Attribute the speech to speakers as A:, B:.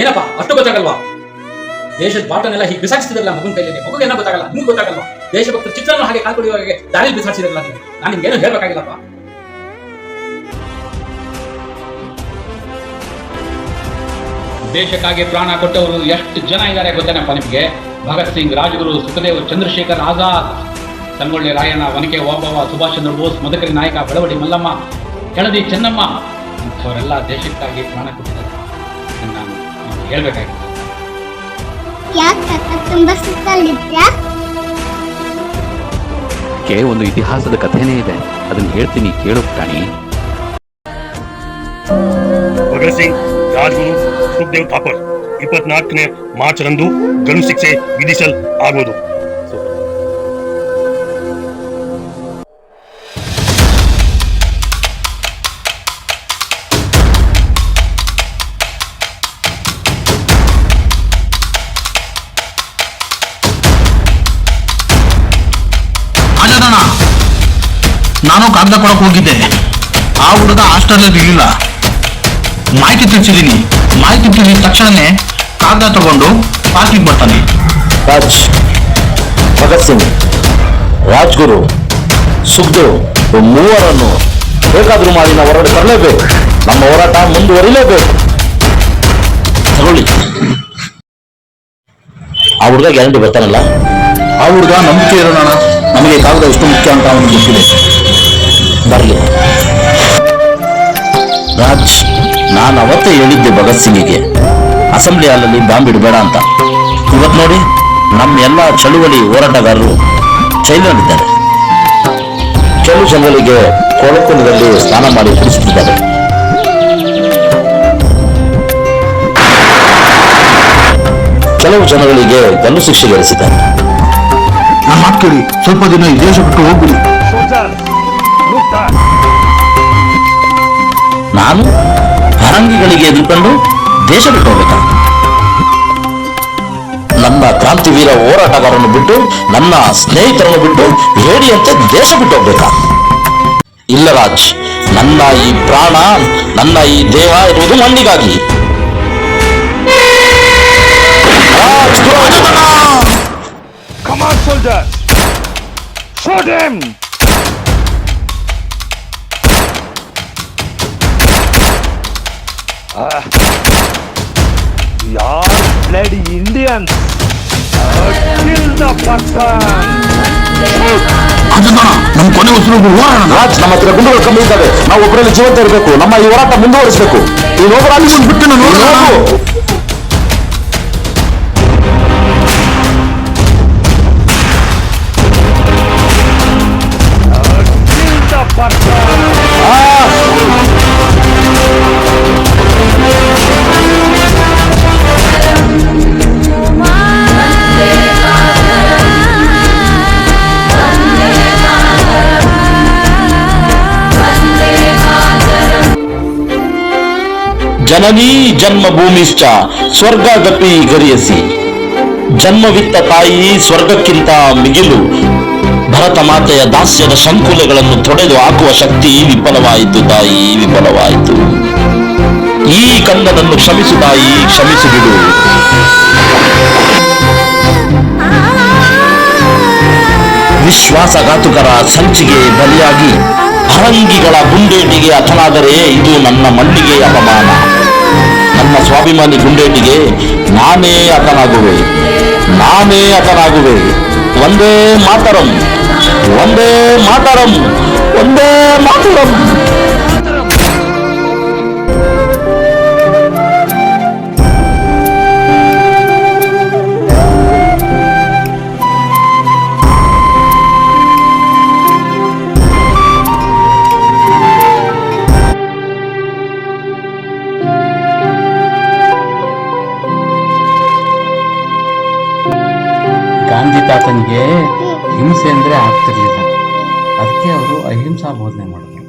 A: ಏನಪ್ಪ? ಅಷ್ಟು ಗೊತ್ತಾಗಲ್ವಾ? ದೇಶದ ಬಾಟನೆಲ್ಲ ಹೀಗೆ ಬಿಸಾಡಿಸಿದ್ರಲ್ಲ ಮಗನ ಕೈಯಲ್ಲಿ. ಮಗುಗೆ ಏನೋ ಗೊತ್ತಾಗಲ್ಲ, ನಿಮ್ಗೆ ಗೊತ್ತಾಗಲ್ವಾ? ದೇಶಭಕ್ತರ ಚಿತ್ರನ ಹಾಗೆ ಕಾಲ್ಕೊಡಿಯುವಾಗೆ ದಾರಿ ಬಿಸಾಡಿಸಿದ್ರಲ್ಲ ನೀವು. ನಾನು ಏನು ಹೇಳ್ಬೇಕಾಗಿಲ್ಲಪ್ಪ. ದೇಶಕ್ಕಾಗಿ ಪ್ರಾಣ ಕೊಟ್ಟವರು ಎಷ್ಟು ಜನ ಇದ್ದಾರೆ ಗೊತ್ತೇನಪ್ಪ ನಿಮಗೆ? ಭಗತ್ ಸಿಂಗ್, ರಾಜಗುರು, ಸುಖದೇವ್, ಚಂದ್ರಶೇಖರ್ ಆಜಾದ್, ಸಂಗೊಳ್ಳಿ ರಾಯಣ್ಣ ವನಕೆ ಓಬವ್ವ, ಸುಭಾಷ್ ಚಂದ್ರ ಬೋಸ್, ಮದಕರಿ ನಾಯಕ, ಬೆಳವಡಿ ಮಲ್ಲಮ್ಮ, ಕೆಳದಿ ಚೆನ್ನಮ್ಮ, ಇಂಥವರೆಲ್ಲ ದೇಶಕ್ಕಾಗಿ ಪ್ರಾಣ ಕೊಟ್ಟಿದ್ದಾರೆ. ನಿಮ್ಗೆ ಹೇಳ್ಬೇಕಾಗಿತ್ತು
B: ಯಾಕೆ ತುಂಬಾ ಸುತ್ತಲ್ಲಿದ್ಯಾ
C: ಕೆ ಒಂದು ಇತಿಹಾಸದ ಕಥೆನೇ ಇದೆ. ಅದನ್ನ ಹೇಳ್ತೀನಿ ಕೇಳು ಪ್ರಾಣಿ.
D: ಭಗತ್ ಸಿಂಗ್ ರಾಜ್ಗುರು ಸುಖದೇವ್ ಥಾಪರ್ ಇಪ್ಪತ್ನಾಲ್ಕನೇ ಮಾರ್ಚ್ ರಂದು ಗಲ್ಲು ಶಿಕ್ಷೆ ವಿಧಿಸಲ್ ಆಗುವುದು
E: ನಾನು ಕಾಗದ ಕೊಡಕ್ ಹೋಗಿದ್ದೆ. ಆ ಹುಡುಗ ಹಾಸ್ಟೆಲ್ ಇರಲಿಲ್ಲ. ಮಾಹಿತಿ ತಿಳಿಸಿದೀನಿ. ಮಾಹಿತಿ ತಿಳಿಸಿದ ತಕ್ಷಣನೇ ಕಾಗದ ತಗೊಂಡು ಪಾರ್ಕಿಂಗ್ ಬರ್ತಾನೆ
F: ರಾಜ್ ಭಗತ್ ಸಿಂಗ್ ರಾಜ್ಗುರು ಸುಖದೇವ್ ಮೂವರನ್ನು ಬೇಕಾದ್ರೂ ಮಾಡಿ ನಾವು ಹೊರಗಡೆ ತರಲೇಬೇಕು. ನಮ್ಮ ಹೋರಾಟ ಮುಂದುವರಿಲೇಬೇಕು. ತಗೊಳ್ಳಿ. ಆ ಹುಡುಗ ಗ್ಯಾರಂಟಿ ಬರ್ತಾನಲ್ಲ?
E: ಆ ಹುಡುಗ ನಂಬಿಕೆ ಇರೋಣ ನಮಗೆ ಕಾಗದ ಎಷ್ಟು ಮುಖ್ಯ ಅಂತ ಅವನಿಗೆ ಗೊತ್ತಿದೆ.
F: ಬರಲಿ. ರಾಜ್ ನಾನು ಅವತ್ತೇ ಹೇಳಿದ್ದೆ ಭಗತ್ ಸಿಂಗಿಗೆ. ಅಸೆಂಬ್ಲಿ ಹಾಲಲ್ಲಿ ಬಾಂಬ್ ಇಡಬೇಡ ಅಂತ. ಇವತ್ತು ನೋಡಿ ನಮ್ಮ ಎಲ್ಲ ಚಳುವಳಿ ಹೋರಾಟಗಾರರು ಜೈಲಿನಲ್ಲಿದ್ದಾರೆ. ಕೆಲವು ಜನಗಳಿಗೆ ಕೊಳಕುಲದಲ್ಲಿ ಸ್ನಾನ ಮಾಡಿ ಕುಡಿಸುತ್ತಿದ್ದಾರೆ ಕೆಲವು ಜನಗಳಿಗೆ ಗಲ್ಲು ಶಿಕ್ಷೆ ಗಳಿಸಿದ್ದಾರೆ
E: ನಮ್ಮ ಮಾತು ಕೇಳಿ ಸ್ವಲ್ಪ ದಿನ ಈ ದೇಶ ಬಿಟ್ಟು ಹೋಗ್ಬಿಡಿ.
F: ನಾನು ಹರಂಗಿಗಳಿಗೆ ಎದುರುಕೊಂಡು ದೇಶ ಬಿಟ್ಟು ಹೋಗ್ಬೇಕಾ ನನ್ನ ಕ್ರಾಂತಿವೀರ ಹೋರಾಟಗಾರನ್ನು ಬಿಟ್ಟು ನನ್ನ ಸ್ನೇಹಿತರನ್ನು ಬಿಟ್ಟು ಹೇಡಿಯಂತೆ ದೇಶ ಬಿಟ್ಟು ಹೋಗ್ಬೇಕಾ? ಇಲ್ಲ ರಾಜ್ ನನ್ನ ಈ ಪ್ರಾಣ ನನ್ನ ಈ ದೇಹ ಇರುವುದು ಮಂದಿಗಾಗಿ
D: Come on, soldiers! Shoot him! Ah. We are bloody Indians! Uh, kill the person!
E: ಆಜಾದಣ್ಣ ನಮ್ಮ ಕೊನೆ ಉಸಿರು ಹೋರಾಡೋಣ
F: ರಾಜ್ ನಮ್ಮ ಹತ್ರ ಗುಂಡುಗಳು ಕಮ್ಮಿ ಇದ್ದಾವೆ ನಾವು ಒಬ್ಬರಲ್ಲಿ ಜೀವಂತ ಇರಬೇಕು ನಮ್ಮ ಈ ಹೋರಾಟ ಮುಂದುವರಿಸಬೇಕು ನೀನು ಹೋಗು ರಾಜ್.
E: ಬಿಟ್ಟು ನಾನು
F: ಜನನೀ ಜನ್ಮಭೂಮಿಶ್ಚ, ಸ್ವರ್ಗಗತಿ ಗರಿಯಸಿ. ಜನ್ಮವಿತ್ತ ತಾಯಿ ಸ್ವರ್ಗಕ್ಕಿಂತ ಮಿಗಿಲು. ಭರತ ಮಾತೆಯ ದಾಸ್ಯದ ಸಂಕುಲಗಳನ್ನು ತೊಡೆದು ಹಾಕುವ ಶಕ್ತಿ ವಿಫಲವಾಯಿತು ತಾಯಿ, ವಿಫಲವಾಯಿತು. ಈ ಕಂದನನ್ನು ಕ್ಷಮಿಸು ತಾಯಿ, ಕ್ಷಮಿಸು ಬಿಡು. ವಿಶ್ವಾಸಘಾತುಕರ ಸಂಚಿಗೆ ಬಲಿಯಾಗಿ. ಭರಂಗಿಗಳ ಗುಂಡೇಟಿಗೆ ಅಥನಾದರೆ ಇದು ನನ್ನ ಮಣ್ಣಿಗೆ ಅಪಮಾನ. ನನ್ನ ಸ್ವಾಭಿಮಾನಿ ಗುಂಡೇಟಿಗೆ ನಾನೇ ಅತನಾಗುವೆ. ನಾನೇ ಅತನಾಗುವೆ. ಒಂದೇ ಮಾತರಂ. ಒಂದೇ ಮಾತರಂ. ಒಂದೇ ಮಾತರಂ.
C: ತಾತನಿಗೆ ಹಿಂಸೆ ಅಂದ್ರೆ ಆಗ್ತಿರ್ಲಿಲ್ಲ. ಅದಕ್ಕೆ ಅವರು ಅಹಿಂಸಾ ಬೋಧನೆ ಮಾಡಿದ್ರು.